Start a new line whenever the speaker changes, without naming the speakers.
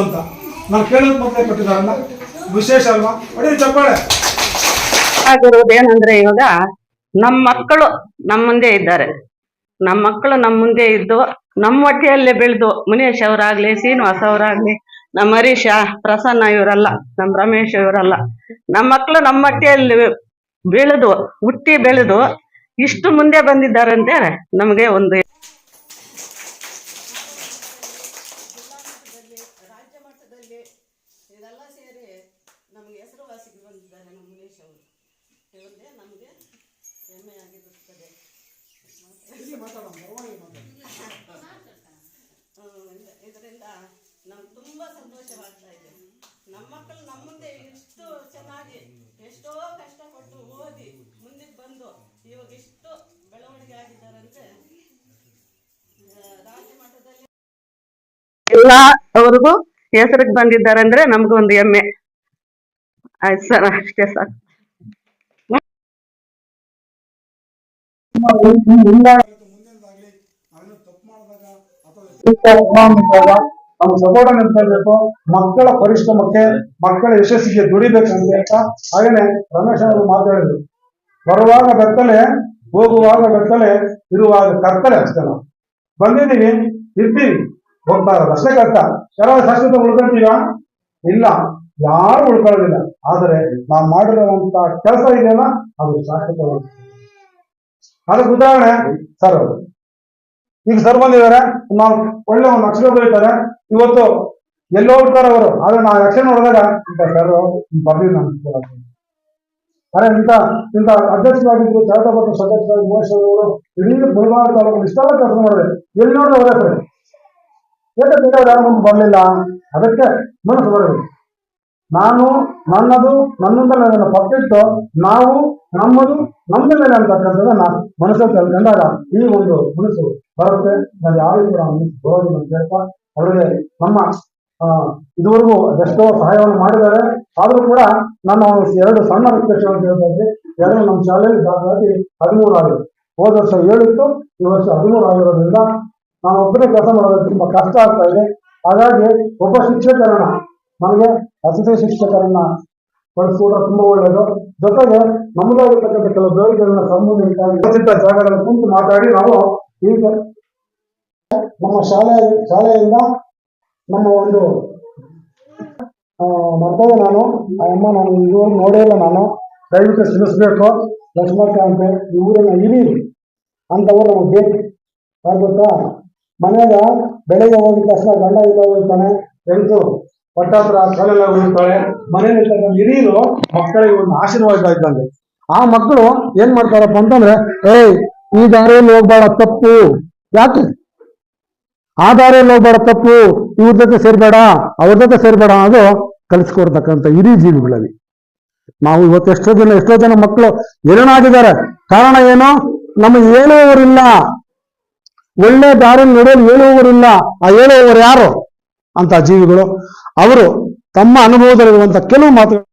ಅಂತ. ನಾನು ಕೇಳೋದು ಮೊದಲೇ ಕೊಟ್ಟಿದ್ದಾರಲ್ಲ ವಿಶೇಷ ಅಲ್ವಾ? ಹೊಡಿ ಚಪ್ಪಾಳೆ.
ಏನಂದ್ರೆ ಇವಾಗ ನಮ್ಮ ಮಕ್ಕಳು ನಮ್ಮ ಮುಂದೆ ಇದ್ದಾರೆ. ನಮ್ಮ ಮಕ್ಕಳು ನಮ್ಮ ಮುಂದೆ ಇದ್ದು ನಮ್ಮ ಹೊಟ್ಟೆಯಲ್ಲೇ ಬೆಳೆದು, ಮುನೇಶ್ ಅವರಾಗ್ಲಿ, ಶ್ರೀನಿವಾಸ್ ಅವರಾಗ್ಲಿ, ನಮ್ಮ ಹರೀಶ, ಪ್ರಸನ್ನ ಇವರಲ್ಲ, ನಮ್ಮ ರಮೇಶ್ ಇವರಲ್ಲ ನಮ್ಮ ಮಕ್ಕಳು ನಮ್ಮ ಹೊಟ್ಟೆಯಲ್ಲಿ ಬೆಳೆದು, ಹುಟ್ಟಿ ಬೆಳೆದು ಇಷ್ಟು ಮುಂದೆ ಬಂದಿದ್ದಾರೆ ಅಂತ ನಮಗೆ ಒಂದು ರಾಜ್ಯ ಮಟ್ಟದಲ್ಲಿ ಇದೆಲ್ಲ ಸೇರಿ ನಮಗೆ ಹೆಸರುವಾಸಿಗೆ ಬಂದಿದ್ದಾರೆ ನಮ್ಮ ಮುನೇಶ್ ಅವರು. ಇವರಿಗೆ ನಮಗೆ ಹೆಮ್ಮೆ ಆಗಿರುತ್ತದೆ ಇದರಿಂದ ನಮ್ಗೆ ತುಂಬ ಸಂತೋಷವಾಗ್ತಾ ಇದೆ. ನಮ್ಮ ಮಕ್ಕಳು ನಮ್ಮ ಮುಂದೆ ಇಷ್ಟು ಚೆನ್ನಾಗಿ ಎಷ್ಟೋ ಕಷ್ಟಪಟ್ಟು ಓದಿ ಮುಂದಕ್ಕೆ ಬಂದು ಇವಾಗ ಇಷ್ಟು ಬೆಳವಣಿಗೆ ಆಗಿದ್ದಾರೆ ಅಂದ್ರೆ ಆ, ರಾಜ್ಯ ಮಟ್ಟದಲ್ಲಿ ಎಲ್ಲ ಅವ್ರಿಗೂ ಹೆಸರಿಗೆ ಬಂದಿದ್ದಾರೆ ಅಂದ್ರೆ ಒಂದು ಹೆಮ್ಮೆ ಆಯ್ತು ಸರ್, ಅಷ್ಟೇ ಸರ್.
ನಾವು ಸಪೋರ್ಟ್ ಮಕ್ಕಳ ಪರಿಶ್ರಮಕ್ಕೆ, ಮಕ್ಕಳ ಯಶಸ್ಸಿಗೆ ದುಡಿಬೇಕು ಅಂತ ಹಾಗೇನೆ ರಮೇಶ್ ಅವರು ಮಾತಾಡಿದ್ರು. ಬರುವಾಗ ಬೆತ್ತಲೆ, ಹೋಗುವಾಗ ಬೆತ್ತಲೆ, ಇರುವಾಗ ಕತ್ತಲೆ ಅಷ್ಟೇ ನಾವು. ಬಂದಿದ್ದೀವಿ, ಇರ್ತೀವಿ. ಹೋಗ್ತಾ ಇರೋದು ಅಷ್ಟೇ ಕಷ್ಟ. ಯಾರು ಶಾಶ್ವತ ಉಳ್ಕೊಂತೀವ ಇಲ್ಲ. ಯಾರು ಉಳ್ಕೊಳ್ಳೋದಿಲ್ಲ. ಆದರೆ ನಾವು ಮಾಡಿರುವಂತ ಕೆಲಸ ಇದೆಯಲ್ಲ, ಅದು ಶಾಶ್ವತ ಅದಕ್ಕೆ ಉದಾಹರಣೆ, ಸರ್ ಅವರು. ಈಗ ಸರ್ ಬಂದಿದ್ದಾರೆ. ನಾವು ಒಳ್ಳೆ ಒಂದು ಅಕ್ಷರ ಬರೀತಾರೆ ಇವತ್ತು ಎಲ್ಲೋ ಹೋಗ್ತಾರೆ ಅವರು ಆದ್ರೆ ನಾವು ಅಕ್ಷರ ನೋಡಿದಾಗ ಇಂಥ ಸರ್ ಬರ್ಲಿಲ್ಲ ಅರೆ, ಇಂಥ ಇಂಥ ಅಧ್ಯಕ್ಷರಾಗಿದ್ರು ಚಾರಿಟಬಲ್ ಸದಸ್ಯರಾಗಿ ಮೋಸ್ಟ್ ಇಡೀ ಮುಳಬಾಗ ತಾಲೂಕು ಇಷ್ಟೆಲ್ಲ ಕೆಲಸ ಮಾಡಿದೆ. ಎಲ್ಲಿ ನೋಡಿದ್ರೆ ಅವರೇ ಸರ್? ಯಾಕೆ ಬೇರೆ ಯಾರು ಮುಂದೆ ಬರಲಿಲ್ಲ? ಅದಕ್ಕೆ ಮನಸ್ಸು ಬರಬೇಕು ನಾನು ನನ್ನದು ನನ್ನಿಂದ ನನ್ನ ಪಟ್ಟಿಟ್ಟು ನಾವು ನಮ್ಮದು ನಮ್ದ ಮೇಲೆ ಅಂತಕ್ಕಂಥದ್ದು ಅಂತಕ್ಕಂಥದ್ದನ್ನ ಮನಸ್ಸಲ್ಲಿ ತಿಳ್ಕೊಂಡಾಗ ಈ ಒಂದು ಮನಸ್ಸು ಬರುತ್ತೆ. ನಾವು ಯಾರು ಕೂಡ ಬರೋದಿಲ್ಲ ಅಂತ ಹೇಳ್ತಾ ಅವರಿಗೆ ನಮ್ಮ ಇದುವರೆಗೂ ಎಷ್ಟೋ ಸಹಾಯವನ್ನು ಮಾಡಿದ್ದಾರೆ. ಆದರೂ ಕೂಡ ನನ್ನ ಎರಡು ಸಣ್ಣ ಅಂತ ಹೇಳ್ತಾ ಎರಡು ನಮ್ಮ ಶಾಲೆಯಲ್ಲಿ ಹದಿಮೂರು ಆಗಿದೆ ಹೋದ ವರ್ಷ ಏಳಿತ್ತು ಈ ವರ್ಷ ಹದಿಮೂರು ಆಗಿರೋದ್ರಿಂದ ನಾನು ಒಬ್ಬರೇ ಕೆಲಸ ಮಾಡೋದು ತುಂಬಾ ಕಷ್ಟ ಆಗ್ತಾ ಇದೆ. ಹಾಗಾಗಿ ಒಬ್ಬ ಶಿಕ್ಷಕರನ್ನ ನನಗೆ ಅತಿಥಿ ಶಿಕ್ಷಕರನ್ನ ಬಳಸ್ಕೊಂಡ್ರೆ ತುಂಬಾ ಒಳ್ಳೆಯದು ಜೊತೆಗೆ ನಮ್ಮದಾಗಿರ್ತಕ್ಕಂಥ ಕೆಲವು ಬೇಡಿಕೆಗಳನ್ನ ಸಂಬಂಧಿತ ಜಾಗಗಳನ್ನು ಕುಂತು ಮಾತಾಡಿ ನಾವು ಈಗ ನಮ್ಮ ಶಾಲೆ, ಶಾಲೆಯಿಂದ ನಮ್ಮ ಒಂದು ಮಾಡ್ತೇವೆ ನಾನು ಅಮ್ಮ ನಾನು ಇದುವರೆಗೂ ನೋಡೇ ಇಲ್ಲ ನಾನು. ದಯವಿಟ್ಟು ಶ್ರಮಿಸಬೇಕು. ಲಕ್ಷ್ಮಣ ಕಾಂತೆ ಈ ಊರಿನ ಇರಿ ಅಂತವ್ರು ನಮಗೆ ಬೇಕು. ಯಾಕೆ ಮನೆಯಾಗ ಬೆಳಗ್ಗೆ ಹೋಗಿದ ತಕ್ಷಣ ಗಂಡ ಇಲ್ಲ ಹೋಗ್ತಾನೆ ಎಂಟು ಪಟ್ಟಾತ್ರ ಕಾಲೆಲ್ಲ ಉಳಿತಾಳೆ ಮನೆಯಲ್ಲಿ ಹಿರಿಯರು ಮಕ್ಕಳಿಗೆ ಒಂದು ಆಶೀರ್ವಾದ ಇದ್ದಂಗೆ. ಆ ಮಕ್ಕಳು ಏನ್ ಮಾಡ್ತಾರಪ್ಪ ಅಂತಂದ್ರೆ, ಏಯ್, ಈ ದಾರಿಯಲ್ಲಿ ಹೋಗ್ಬೇಡ, ತಪ್ಪು. ಯಾಕೆ? ಆ ದಾರಿಯಲ್ಲಿ ಹೋಗ್ಬೇಡ, ತಪ್ಪು. ಇವ್ರ ಜೊತೆ ಸೇರ್ಬೇಡ, ಅವ್ರ ಜೊತೆ ಸೇರ್ಬೇಡ ಅನ್ನೋದು ಕಲಿಸ್ಕೊಡ್ತಕ್ಕಂಥ ಇಡೀ ಜೀವಿಗಳಲ್ಲಿ. ನಾವು ಇವತ್ತು ಎಷ್ಟೋ ಜನ ಎಷ್ಟೋ ಜನ ಮಕ್ಕಳು ಏನಾಗಿದ್ದಾರೆ? ಕಾರಣ ಏನು? ನಮಗೆ ಹೇಳುವವರಿಲ್ಲ. ಒಳ್ಳೆ ದಾರಿ ನಡೆಯಲು ಹೇಳುವವರಿಲ್ಲ ಆ ಹೇಳುವವರು ಯಾರು? ಅಂತ ಜೀವಿಗಳು. ಅವರು ತಮ್ಮ ಅನುಭವದಲ್ಲಿರುವಂತ ಕೆಲವು ಮಾತುಗಳು